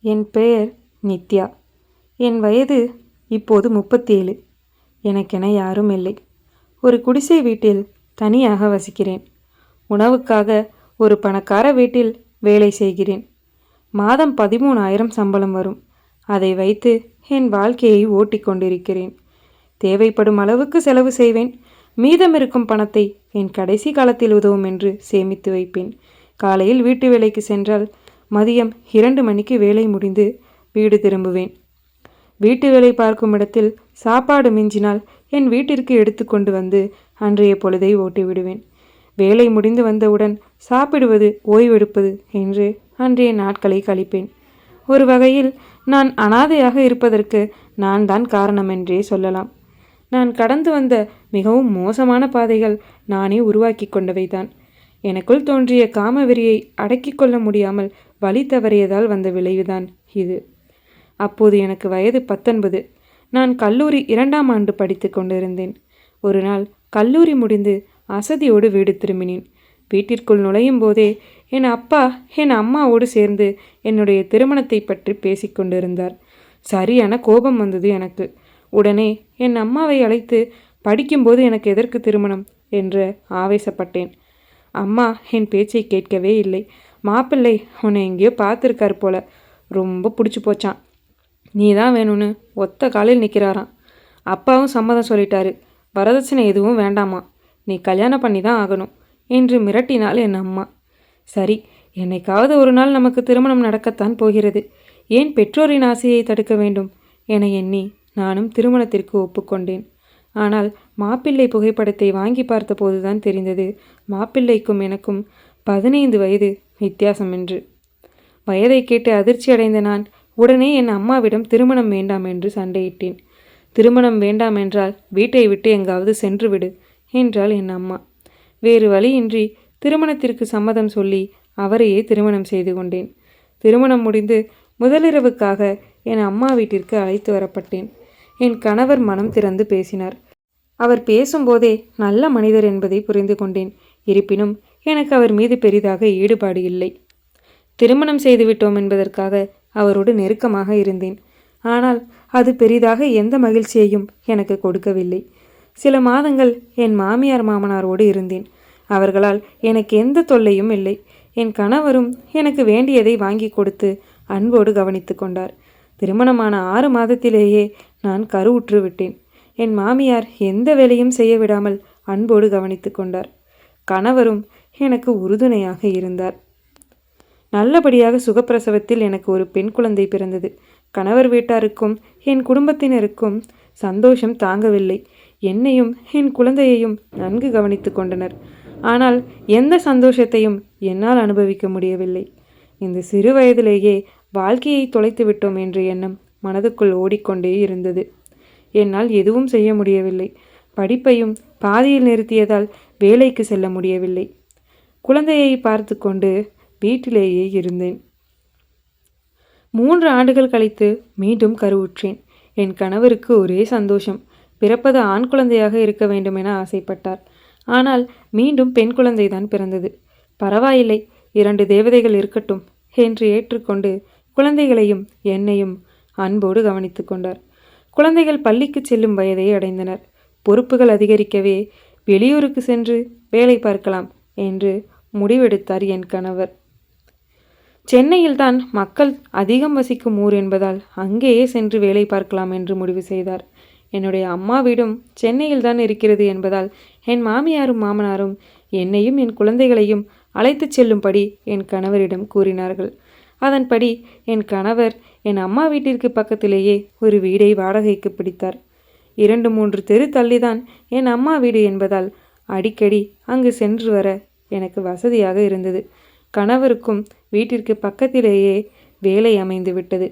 என் பெயர் நித்யா. என் வயது இப்போது முப்பத்தேழு. எனக்கென யாரும் இல்லை. ஒரு குடிசை வீட்டில் தனியாக வசிக்கிறேன். உணவுக்காக ஒரு பணக்கார வீட்டில் வேலை செய்கிறேன். மாதம் பதிமூணாயிரம் சம்பளம் வரும். அதை வைத்து என் வாழ்க்கையை ஓட்டிக் கொண்டிருக்கிறேன். தேவைப்படும் அளவுக்கு செலவு செய்வேன். மீதம் இருக்கும் பணத்தை என் கடைசி காலத்தில் உதவும் என்று சேமித்து வைப்பேன். காலையில் வீட்டு வேலைக்கு சென்றால் மதியம் இரண்டு மணிக்கு வேலை முடிந்து வீடு திரும்புவேன். வீட்டு வேலை பார்க்கும் இடத்தில் சாப்பாடு மிஞ்சினால் என் வீட்டிற்கு எடுத்துக்கொண்டு வந்து அன்றைய பொழுதை ஓட்டி விடுவேன் வேலை முடிந்து வந்தவுடன் சாப்பிடுவது ஓய்வெடுப்பது என்று அன்றைய நாட்களை கழிப்பேன். ஒரு வகையில் நான் அனாதையாக இருப்பதற்கு நான் தான் காரணம் என்றே சொல்லலாம். நான் கடந்து வந்த மிகவும் மோசமான பாதைகள் நானே உருவாக்கி கொண்டவைதான். எனக்குள் தோன்றிய காமவெறியை அடக்கிக் கொள்ள முடியாமல் வழி தவறியதால் வந்த விளைவுதான் இது. அப்போது எனக்கு வயது பத்தொன்பது. நான் கல்லூரி இரண்டாம் ஆண்டு படித்து கொண்டிருந்தேன். ஒரு நாள் கல்லூரி முடிந்து அசதியோடு வீடு திரும்பினேன். வீட்டிற்குள் நுழையும் போதே என் அப்பா என் அம்மாவோடு சேர்ந்து என்னுடைய திருமணத்தை பற்றி பேசிக்கொண்டிருந்தார் சரியான கோபம் வந்தது எனக்கு. உடனே என் அம்மாவை அழைத்து படிக்கும்போது எனக்கு எதற்கு திருமணம்? என்று ஆவேசப்பட்டேன். அம்மா என் பேச்சை கேட்கவே இல்லை. மாப்பிள்ளை உன்னை எங்கேயோ பார்த்துருக்காரு போல. ரொம்ப பிடிச்சி போச்சான் நீ தான் வேணும்னு ஒத்த காலில் நிற்கிறாராம் அப்பாவும் சம்மதம் சொல்லிட்டாரு. வரதட்சணை எதுவும் வேண்டாமா? நீ கல்யாணம் பண்ணி தான் ஆகணும். என்று மிரட்டினாள் என் அம்மா. சரி என்னைக்காவது ஒரு நாள் நமக்கு திருமணம் நடக்கத்தான் போகிறது. ஏன் பெற்றோரின் ஆசையை தடுக்க வேண்டும்? என எண்ணி நானும் திருமணத்திற்கு ஒப்புக்கொண்டேன். ஆனால் மாப்பிள்ளை புகைப்படத்தை வாங்கி பார்த்தபோதுதான் தெரிந்தது மாப்பிள்ளைக்கும் எனக்கும் பதினைந்து வயது வித்தியாசம் என்று வயதை கேட்டு அதிர்ச்சி அடைந்த நான் உடனே என் அம்மாவிடம் திருமணம் வேண்டாம் என்று சண்டையிட்டேன். திருமணம் வேண்டாம் என்றால் வீட்டை விட்டு எங்காவது சென்று விடு என்றாள் என் அம்மா. வேறு வழியின்றி திருமணத்திற்கு சம்மதம் சொல்லி அவரையே திருமணம் செய்து கொண்டேன். திருமணம் முடிந்து முதலிரவுக்காக என் அம்மா வீட்டிற்கு அழைத்து வரப்பட்டேன். என் கணவர் மனம் திறந்து பேசினார். அவர் பேசும்போதே நல்ல மனிதர் என்பதை புரிந்து கொண்டேன். இருப்பினும் எனக்கு அவர் மீது பெரிதாக ஈடுபாடு இல்லை. திருமணம் செய்துவிட்டோம் என்பதற்காக அவரோடு நெருக்கமாக இருந்தேன். ஆனால் அது பெரிதாக எந்த மகிழ்ச்சியையும் எனக்கு கொடுக்கவில்லை. சில மாதங்கள் என் மாமியார் மாமனாரோடு இருந்தேன். அவர்களால் எனக்கு எந்த தொல்லையும் இல்லை. என் கணவரும் எனக்கு வேண்டியதை வாங்கி கொடுத்து அன்போடு கவனித்து கொண்டார். திருமணமான ஆறு மாதத்திலேயே நான் கருவுற்று விட்டேன். என் மாமியார் எந்த வேலையும் செய்ய விடாமல் அன்போடு கவனித்து கொண்டார். கணவரும் எனக்கு உறுதுணையாக இருந்தார். நல்லபடியாக சுகப்பிரசவத்தில் எனக்கு ஒரு பெண் குழந்தை பிறந்தது. கணவர் வீட்டாருக்கும் என் குடும்பத்தினருக்கும் சந்தோஷம் தாங்கவில்லை. என்னையும் என் குழந்தையையும் நன்கு கவனித்து கொண்டனர். ஆனால் எந்த சந்தோஷத்தையும் என்னால் அனுபவிக்க முடியவில்லை. இந்த சிறு வயதிலேயே வாழ்க்கையை தொலைத்து விட்டோம் என்ற எண்ணம் மனதுக்குள் ஓடிக்கொண்டே இருந்தது. என்னால் எதுவும் செய்ய முடியவில்லை. படிப்பையும் பாதியில் நிறுத்தியதால் வேலைக்கு செல்ல முடியவில்லை. குழந்தையை பார்த்து கொண்டு வீட்டிலேயே இருந்தேன். மூன்று ஆண்டுகள் கழித்து மீண்டும் கருவுற்றேன். என் கணவருக்கு ஒரே சந்தோஷம். பிறப்பது ஆண் குழந்தையாக இருக்க வேண்டும் என ஆசைப்பட்டார். ஆனால் மீண்டும் பெண் குழந்தைதான் பிறந்தது. பரவாயில்லை இரண்டு தேவதைகள் இருக்கட்டும் என்று ஏற்றுக்கொண்டு குழந்தைகளையும் என்னையும் அன்போடு கவனித்து கொண்டார். குழந்தைகள் பள்ளிக்கு செல்லும் வயதை அடைந்தனர். பொறுப்புகள் அதிகரிக்கவே வெளியூருக்கு சென்று வேலை பார்க்கலாம் என்று முடிவெடுத்தார் என் கணவர். சென்னையில்தான் மக்கள் அதிகம் வசிக்கும் ஊர் என்பதால் அங்கேயே சென்று வேலை பார்க்கலாம் என்று முடிவு செய்தார். என்னுடைய அம்மா வீடும் சென்னையில் தான் இருக்கிறது என்பதால் என் மாமியாரும் மாமனாரும் என்னையும் என் குழந்தைகளையும் அழைத்துச் செல்லும்படி என் கணவரிடம் கூறினார்கள். அதன்படி என் கணவர் என் அம்மா வீட்டிற்கு பக்கத்திலேயே ஒரு வீடை வாடகைக்கு பிடித்தார். இரண்டு மூன்று தெரு தள்ளிதான் என் அம்மா வீடு என்பதால் அடிக்கடி அங்கு சென்று வர எனக்கு வசதியாக இருந்தது. கணவருக்கும் வீட்டிற்கு பக்கத்திலேயே வேலை அமைந்து விட்டது.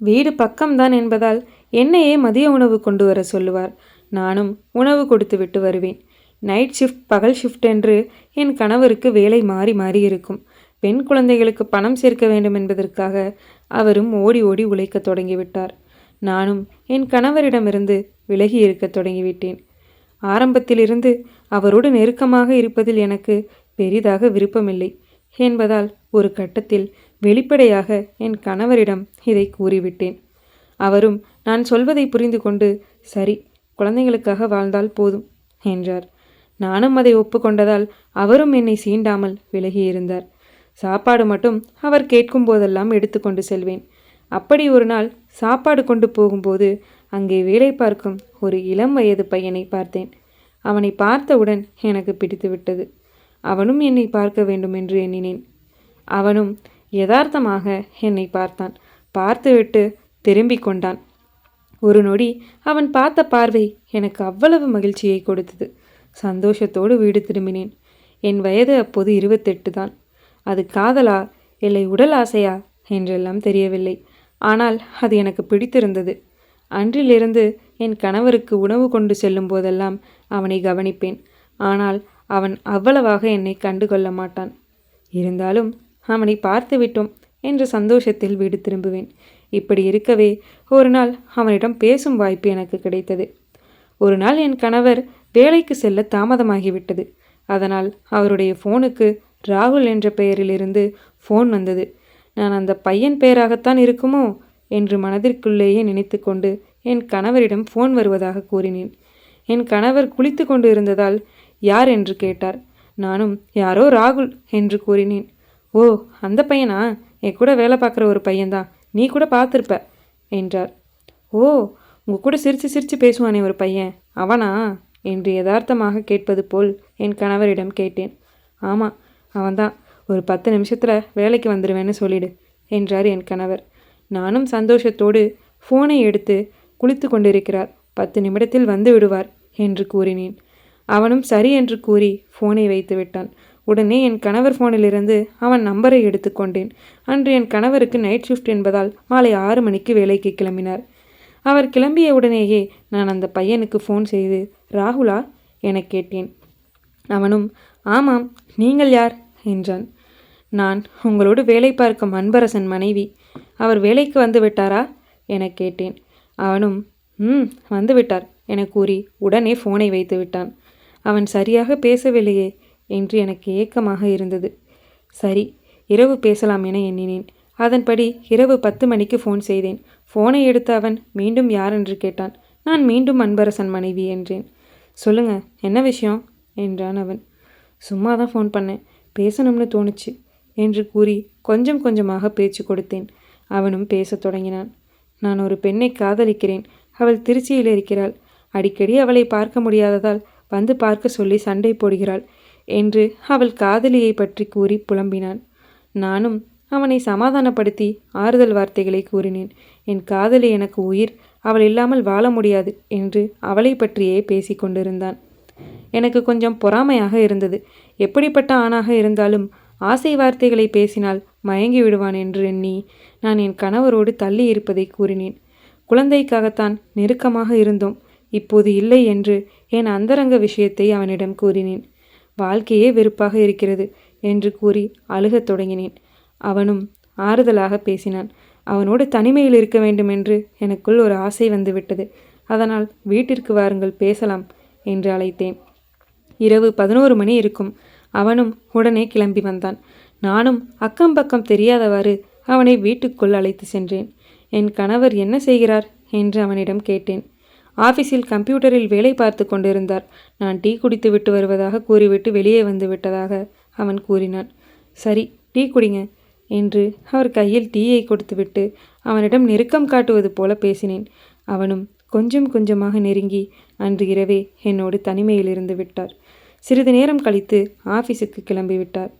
வீடு பக்கம்தான் என்பதால் என்னையே மதிய உணவு கொண்டு வர சொல்லுவார். நானும் உணவு கொடுத்து விட்டு வருவேன். நைட் ஷிஃப்ட் பகல் ஷிஃப்ட் என்று என் கணவருக்கு வேலை மாறி மாறி இருக்கும். பெண் குழந்தைகளுக்கு பணம் சேர்க்க வேண்டும் என்பதற்காக அவரும் ஓடி ஓடி உழைக்க தொடங்கிவிட்டார் நானும் என் கணவரிடமிருந்து விலகி இருக்க தொடங்கிவிட்டேன். ஆரம்பத்திலிருந்து அவரோடு நெருக்கமாக இருப்பதில் எனக்கு பெரிதாக விருப்பமில்லை என்பதால் ஒரு கட்டத்தில் வெளிப்படையாக என் கணவரிடம் இதை கூறிவிட்டேன். அவரும் நான் சொல்வதை புரிந்து கொண்டு சரி குழந்தைகளுக்காக வாழ்ந்தால் போதும் என்றார். நானும் அதை ஒப்புக்கொண்டதால் அவரும் என்னை சீண்டாமல் விலகியிருந்தார் சாப்பாடு மட்டும் அவர் கேட்கும் போதெல்லாம் எடுத்துக்கொண்டு செல்வேன். அப்படி ஒரு நாள் சாப்பாடு கொண்டு போகும்போது அங்கே வேலை பார்க்கும் ஒரு இளம் வயது பையனை பார்த்தேன். அவனை பார்த்தவுடன் எனக்கு பிடித்துவிட்டது. அவனும் என்னை பார்க்க வேண்டும் என்று எண்ணினேன். அவனும் யதார்த்தமாக என்னை பார்த்தான். பார்த்துவிட்டு திரும்பி கொண்டான். ஒரு நொடி அவன் பார்த்த பார்வை எனக்கு அவ்வளவு மகிழ்ச்சியை கொடுத்தது. சந்தோஷத்தோடு வீடு திரும்பினேன். என் வயது அப்போது இருபத்தெட்டு தான். அது காதலா இல்லை உடல் ஆசையா என்றெல்லாம் தெரியவில்லை. ஆனால் அது எனக்கு பிடித்திருந்தது. அன்றிலிருந்து என் கணவருக்கு உணவு கொண்டு செல்லும் போதெல்லாம் அவனை கவனிப்பேன். ஆனால் அவன் அவ்வளவாக என்னை கண்டுகொள்ள மாட்டான். இருந்தாலும் அவனை பார்த்து விட்டோம் என்ற சந்தோஷத்தில் வீடு திரும்புவேன். இப்படி இருக்கவே ஒரு நாள் அவனிடம் பேசும் வாய்ப்பு எனக்கு கிடைத்தது. ஒரு நாள் என் கணவர் வேலைக்கு செல்ல தாமதமாகிவிட்டது. அதனால் அவருடைய ஃபோனுக்கு ராகுல் என்ற பெயரிலிருந்து ஃபோன் வந்தது. நான் அந்த பையன் பெயராகத்தான் இருக்குமோ என்று மனதிற்குள்ளேயே நினைத்து கொண்டு என் கணவரிடம் ஃபோன் வருவதாக கூறினேன். என் கணவர் குளித்து கொண்டு இருந்ததால் யார் என்று கேட்டார். நானும் யாரோ ராகுல் என்று கூறினேன். ஓ அந்த பையனா? என் கூட வேலை பார்க்குற ஒரு பையன்தான். நீ கூட பார்த்துருப்ப என்றார். ஓ உங்கள் கூட சிரித்து சிரித்து பேசுவானே ஒரு பையன். அவனா? என்று யதார்த்தமாக கேட்பது போல் என் கணவரிடம் கேட்டேன். ஆமாம் அவன்தான். ஒரு பத்து நிமிஷத்தில் வேலைக்கு வந்துடுவேன்னு சொல்லிடு என்றார் என் கணவர். நானும் சந்தோஷத்தோடு ஃபோனை எடுத்து குளித்து கொண்டிருக்கிறார். பத்து நிமிடத்தில் வந்து விடுவார் என்று கூறினேன். அவனும் சரி என்று கூறி ஃபோனை வைத்து விட்டான். உடனே என் கணவர் ஃபோனிலிருந்து அவன் நம்பரை எடுத்துக்கொண்டேன் அன்று என் கணவருக்கு நைட் ஷிஃப்ட் என்பதால் மாலை ஆறு மணிக்கு வேலைக்கு கிளம்பினார். அவர் கிளம்பிய உடனேயே நான் அந்த பையனுக்கு ஃபோன் செய்து ராகுலா? என கேட்டேன். அவனும் ஆமாம் நீங்கள் யார்? என்றான். நான் உங்களோடு வேலை பார்க்கும் அன்பரசன் மனைவி. அவர் வேலைக்கு வந்து விட்டாரா? என கேட்டேன். அவனும் ம் வந்து விட்டார் என கூறி உடனே ஃபோனை வைத்து விட்டான். அவன் சரியாக பேசவில்லையே என்று எனக்கு ஏக்கமாக இருந்தது. சரி இரவு பேசலாம் என எண்ணினேன். அதன்படி இரவு பத்து மணிக்கு ஃபோன் செய்தேன். ஃபோனை எடுத்த அவன் மீண்டும் யார்? என்று கேட்டான். நான் மீண்டும் அன்பரசன் மனைவி என்றேன். சொல்லுங்க என்ன விஷயம்? என்றான் அவன். சும்மா தான் ஃபோன் பண்ணேன். பேசணும்னு தோணுச்சு என்று கூறி கொஞ்சம் கொஞ்சமாக பேச்சு கொடுத்தேன். அவனும் பேசத் தொடங்கினான். நான் ஒரு பெண்ணை காதலிக்கிறேன். அவள் திருச்சியில் இருக்கிறாள். அடிக்கடி அவளை பார்க்க முடியாததால் வந்து பார்க்க சொல்லி சண்டை போடுகிறாள் என்று அவள் காதலியை பற்றி கூறி புலம்பினான். நானும் அவனை சமாதானப்படுத்தி ஆறுதல் வார்த்தைகளை கூறினேன். என் காதலி எனக்கு உயிர். அவள் இல்லாமல் வாழ முடியாது என்று அவளை பற்றியே பேசி கொண்டிருந்தான். எனக்கு கொஞ்சம் பொறாமையாக இருந்தது. எப்படிப்பட்ட ஆணாக இருந்தாலும் ஆசை வார்த்தைகளை பேசினால் மயங்கி விடுவான் என்று எண்ணி நான் என் கணவரோடு தள்ளி இருப்பதை கூறினேன். குழந்தைக்காகத்தான் நெருக்கமாக இருந்தோம். இப்போது இல்லை என்று என் அந்தரங்க விஷயத்தை அவனிடம் கூறினேன். வாழ்க்கையே வெறுப்பாக இருக்கிறது என்று கூறி அழுகத் தொடங்கினேன். அவனும் ஆறுதலாக பேசினான். அவனோடு தனிமையில் இருக்க வேண்டும் என்று எனக்குள் ஒரு ஆசை வந்துவிட்டது. அதனால் வீட்டிற்கு வாருங்கள் பேசலாம் என்று அழைத்தேன். இரவு பதினோரு மணி இருக்கும். அவனும் உடனே கிளம்பி வந்தான். நானும் அக்கம் பக்கம் தெரியாதவாறு அவனை வீட்டுக்குள் அழைத்து சென்றேன். என் கணவர் என்ன செய்கிறார்? என்று அவனிடம் கேட்டேன். ஆஃபீஸில் கம்ப்யூட்டரில் வேலை பார்த்து கொண்டிருந்தார். நான் டீ குடித்து விட்டு வருவதாக கூறிவிட்டு வெளியே வந்து விட்டதாக அவன் கூறினான். சரி டீ குடிங்க என்று அவர் கையில் டீயை கொடுத்துவிட்டு அவனிடம் நெருக்கம் காட்டுவது போல பேசினேன். அவனும் கொஞ்சம் கொஞ்சமாக நெருங்கி அன்று இரவே என்னோடு தனிமையில் இருந்து விட்டார். சிறிது நேரம் கழித்து ஆஃபீஸுக்கு கிளம்பிவிட்டார்.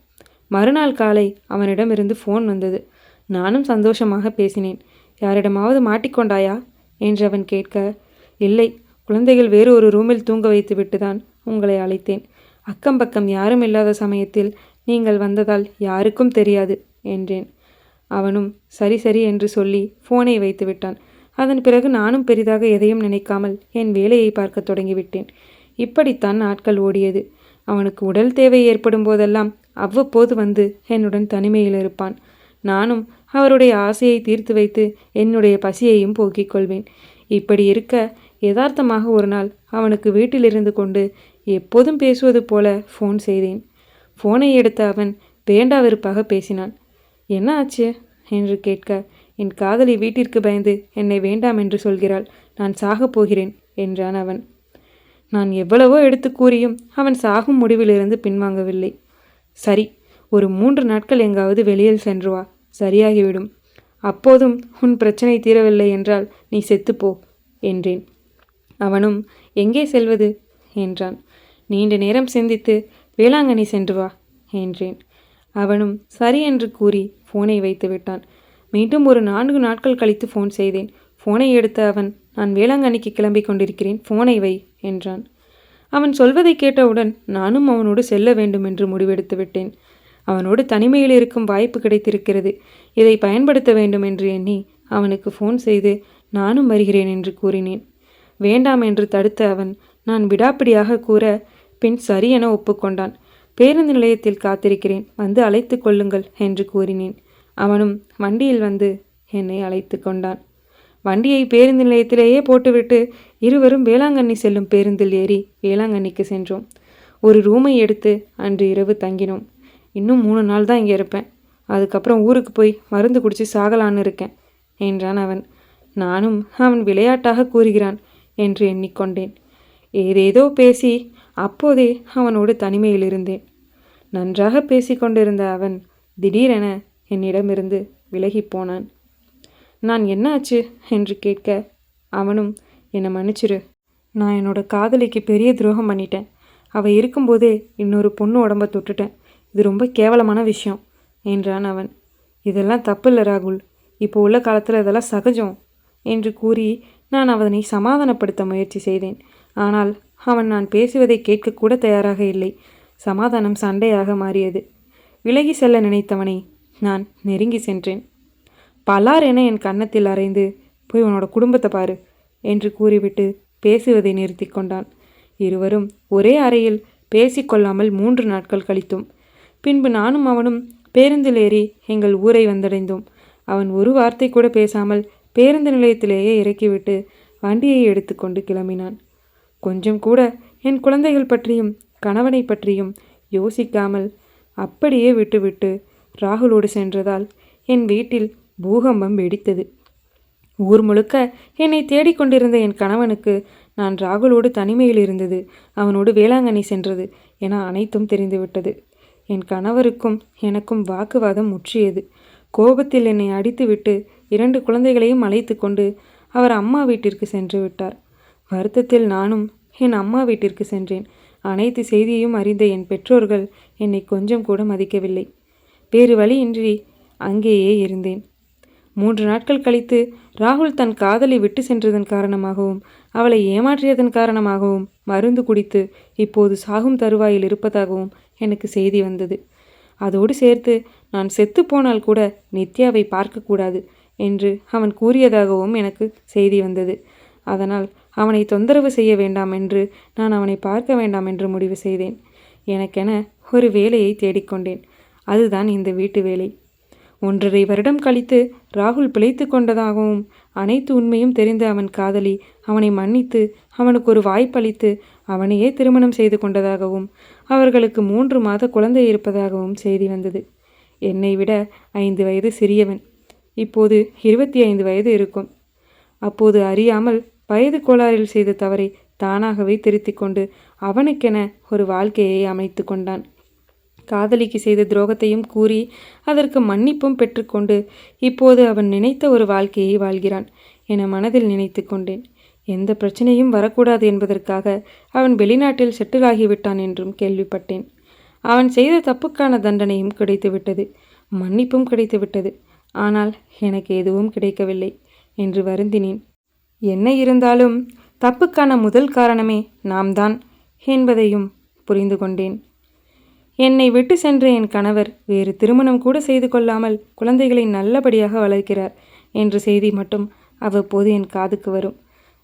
மறுநாள் காலை அவனிடமிருந்து ஃபோன் வந்தது. நானும் சந்தோஷமாக பேசினேன். யாரிடமாவது மாட்டிக்கொண்டாயா? என்று அவன் கேட்க இல்லை. குழந்தைகள் வேறு ஒரு ரூமில் தூங்க வைத்து தான் உங்களை அழைத்தேன். அக்கம் பக்கம் யாரும் இல்லாத சமயத்தில் நீங்கள் வந்ததால் யாருக்கும் தெரியாது என்றேன். அவனும் சரி சரி என்று சொல்லி ஃபோனை வைத்து விட்டான். அதன் பிறகு நானும் பெரிதாக எதையும் நினைக்காமல் என் வேலையை பார்க்க தொடங்கிவிட்டேன். இப்படித்தான் நாட்கள் ஓடியது. அவனுக்கு உடல் தேவை ஏற்படும் போதெல்லாம் அவ்வப்போது வந்து என்னுடன் தனிமையில் இருப்பான். நானும் அவருடைய ஆசையை தீர்த்து வைத்து என்னுடைய பசியையும் போக்கிக் கொள்வேன். இப்படி இருக்க யதார்த்தமாக ஒரு நாள் அவனுக்கு வீட்டில் இருந்து கொண்டு எப்போதும் பேசுவது போல ஃபோன் செய்தேன். ஃபோனை எடுத்த அவன் வேண்டாவிருப்பாக பேசினான். என்ன ஆச்சு? என்று கேட்க என் காதலி வீட்டிற்கு பயந்து என்னை வேண்டாம் என்று சொல்கிறாள். நான் சாகப் போகிறேன் என்றான் அவன். நான் எவ்வளவோ எடுத்து கூறியும் அவன் சாகும் முடிவிலிருந்து பின்வாங்கவில்லை. சரி ஒரு மூன்று நாட்கள் எங்காவது வெளியில் சென்று வா சரியாகிவிடும். அப்போதும் உன் பிரச்சனை தீரவில்லை என்றால் நீ செத்துப்போ என்றேன். அவனும் எங்கே செல்வது? என்றான். நீண்ட நேரம் சிந்தித்து வேளாங்கண்ணி சென்று வா என்றேன். அவனும் சரி என்று கூறி ஃபோனை வைத்து விட்டான். மீண்டும் ஒரு நான்கு நாட்கள் கழித்து ஃபோன் செய்தேன். ஃபோனை எடுத்த அவன் நான் வேளாங்கண்ணிக்கு கிளம்பிக் கொண்டிருக்கிறேன் ஃபோனை வை என்றான். அவன் சொல்வதை கேட்டவுடன் நானும் அவனோடு செல்ல வேண்டும் என்று முடிவெடுத்து விட்டேன். அவனோடு தனிமையில் இருக்கும் வாய்ப்பு கிடைத்திருக்கிறது. இதை பயன்படுத்த வேண்டும் என்று எண்ணி அவனுக்கு ஃபோன் செய்து நானும் வருகிறேன் என்று கூறினேன். வேண்டாம் என்று தடுத்த அவன் நான் விடாப்பிடியாக கூற பின் சரி என ஒப்புக்கொண்டான். பேருந்து நிலையத்தில் காத்திருக்கிறேன் வந்து அழைத்து கொள்ளுங்கள் என்று கூறினேன். அவனும் வண்டியில் வந்து என்னை அழைத்து கொண்டான். வண்டியை பேருந்து நிலையத்திலேயே போட்டுவிட்டு இருவரும் வேளாங்கண்ணி செல்லும் பேருந்தில் ஏறி வேளாங்கண்ணிக்கு சென்றோம். ஒரு ரூமை எடுத்து அன்று இரவு தங்கினோம். இன்னும் மூணு நாள் தான் இங்கே இருப்பேன். அதுக்கப்புறம் ஊருக்கு போய் மருந்து குடித்து சாகலான்னு இருக்கேன் என்றான் அவன். நானும் அவன் விளையாட்டாக கூறுகிறான் என்று எண்ணிக்கொண்டேன். ஏதேதோ பேசி அப்போதே அவனோடு தனிமையில் இருந்தேன். நன்றாக பேசிக்கொண்டிருந்த அவன் திடீரென என்னிடமிருந்து விலகிப் போனான். நான் என்ன ஆச்சு என்று கேட்க அவனும் என்னை மன்னிச்சிரு. நான் என்னோட காதலிக்கு பெரிய துரோகம் பண்ணிட்டேன். அவள் இருக்கும்போதே இன்னொரு பொண்ணு உடம்ப தொட்டுட்டேன். இது ரொம்ப கேவலமான விஷயம் என்றான் அவன். இதெல்லாம் தப்பு இல்லை ராகுல். இப்போ உள்ள காலத்தில் இதெல்லாம் சகஜம் என்று கூறி நான் அவனை சமாதானப்படுத்த முயற்சி செய்தேன். ஆனால் அவன் நான் பேசுவதை கேட்கக்கூட தயாராக இல்லை. சமாதானம் சண்டையாக மாறியது. விலகி செல்ல நினைத்தவனை நான் நெருங்கி சென்றேன். பலார் என என் கன்னத்தில் அறைந்து போய் உன்னோட குடும்பத்தை பாரு. என்று கூறிவிட்டு பேசுவதை நிறுத்தி கொண்டான். இருவரும் ஒரே அறையில் பேசிக்கொள்ளாமல் மூன்று நாட்கள் கழித்தோம் பின்பு நானும் அவனும் பேருந்தில் ஏறி எங்கள் ஊரை வந்தடைந்தோம். அவன் ஒரு வார்த்தை கூட பேசாமல் பேருந்து நிலையத்திலேயே இறக்கிவிட்டு வண்டியை எடுத்துக்கொண்டு கிளம்பினான். கொஞ்சம் கூட என் குழந்தைகள் பற்றியும் கணவனை பற்றியும் யோசிக்காமல் அப்படியே விட்டுவிட்டு ராகுலோடு சென்றதால் என் வீட்டில் பூகம்பம் வெடித்தது. ஊர் முழுக்க என்னை தேடிக்கொண்டிருந்த என் கணவனுக்கு நான் ராகுலோடு தனிமையில் இருந்தது. அவனோடு வேளாங்கண்ணி சென்றது என அனைத்தும் தெரிந்துவிட்டது. என் கணவருக்கும் எனக்கும் வாக்குவாதம் முற்றியது. கோபத்தில் என்னை அடித்துவிட்டு இரண்டு குழந்தைகளையும் அழைத்து கொண்டு அவர் அம்மா வீட்டிற்கு சென்று விட்டார். வருத்தத்தில் நானும் என் அம்மா வீட்டிற்கு சென்றேன். அனைத்து செய்தியையும் அறிந்த என் பெற்றோர்கள் என்னை கொஞ்சம் கூட மதிக்கவில்லை. வேறு வழியின்றி அங்கேயே இருந்தேன். மூன்று நாட்கள் கழித்து ராகுல் தன் காதலை விட்டு சென்றதன் காரணமாகவும் அவளை ஏமாற்றியதன் காரணமாகவும் மருந்து குடித்து இப்போது சாகும் தருவாயில் இருப்பதாகவும் எனக்கு செய்தி வந்தது. அதோடு சேர்த்து நான் செத்து போனால் கூட நித்யாவை பார்க்கக்கூடாது என்று அவன் கூறியதாகவும் எனக்கு செய்தி வந்தது. அதனால் அவனை தொந்தரவு செய்ய வேண்டாம் என்று நான் அவனை பார்க்க வேண்டாம் என்று முடிவு செய்தேன். எனக்கென ஒரு வேலையை தேடிக்கொண்டேன் அதுதான் இந்த வீட்டு வேலை. ஒன்றரை வருடம் கழித்து ராகுல் பிழைத்து கொண்டதாகவும் அனைத்து உண்மையும் தெரிந்த அவன் காதலி அவனை மன்னித்து அவனுக்கு ஒரு வாய்ப்பளித்து அவனையே திருமணம் செய்து கொண்டதாகவும் அவர்களுக்கு மூன்று மாத குழந்தை இருப்பதாகவும் செய்தி வந்தது. என்னை விட ஐந்து வயது சிறியவன். இப்போது இருபத்தி ஐந்து வயது இருக்கும். அப்போது அறியாமல் வயது கோளாறில் செய்த தவறை தானாகவே திருத்திக் கொண்டு அவனுக்கென ஒரு வாழ்க்கையை அமைத்து கொண்டான். காதலிக்கு செய்த துரோகத்தையும் கூறி அதற்கு மன்னிப்பும் பெற்றுக்கொண்டு இப்போது அவன் நினைத்த ஒரு வாழ்க்கையை வாழ்கிறான் என மனதில் நினைத்து கொண்டேன். எந்த பிரச்சனையும் வரக்கூடாது என்பதற்காக அவன் வெளிநாட்டில் செட்டில் ஆகிவிட்டான் என்றும் கேள்விப்பட்டேன். அவன் செய்த தப்புக்கான தண்டனையும் கிடைத்துவிட்டது மன்னிப்பும் கிடைத்துவிட்டது. ஆனால் எனக்கு எதுவும் கிடைக்கவில்லை என்று வருந்தினேன். என்ன இருந்தாலும் தப்புக்கான முதல் காரணமே நாம் தான் என்பதையும் புரிந்து கொண்டேன். என்னை விட்டு சென்ற என் கணவர் வேறு திருமணம் கூட செய்து கொள்ளாமல் குழந்தைகளை நல்லபடியாக வளர்க்கிறார் என்ற செய்தி மட்டும் அவ்வப்போது என் காதுக்கு வரும்.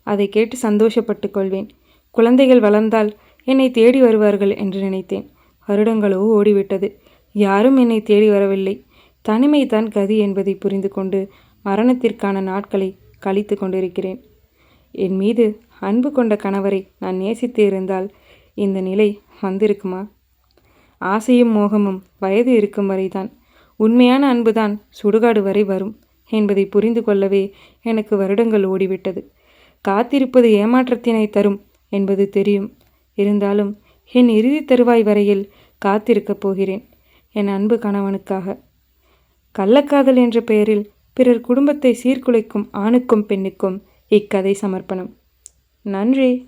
அதை கேட்டு சந்தோஷப்பட்டு கொள்வேன். குழந்தைகள் வளர்ந்தால் என்னை தேடி வருவார்கள் என்று நினைத்தேன். வருடங்களோ ஓடிவிட்டது. யாரும் என்னை தேடி வரவில்லை. தனிமை தான் கதி என்பதை புரிந்து கொண்டு மரணத்திற்கான நாட்களை கழித்து கொண்டிருக்கிறேன். என் மீது அன்பு கொண்ட கணவரை நான் நேசித்து இருந்தால் இந்த நிலை வந்திருக்குமா? ஆசையும் மோகமும் வயது இருக்கும் வரைதான். உண்மையான அன்புதான் சுடுகாடு வரை வரும் என்பதை புரிந்து கொள்ளவே எனக்கு வருடங்கள் ஓடிவிட்டது. காத்திருப்பது ஏமாற்றத்தினை தரும் என்பது தெரியும். இருந்தாலும் என் இறுதி தருவாய் வரையில் காத்திருக்கப் போகிறேன் என் அன்பு கணவனுக்காக. கள்ளக்காதல் என்ற பெயரில் பிறர் குடும்பத்தை சீர்குலைக்கும் ஆணுக்கும் பெண்ணுக்கும் இக்கதை சமர்ப்பணம். நன்றி.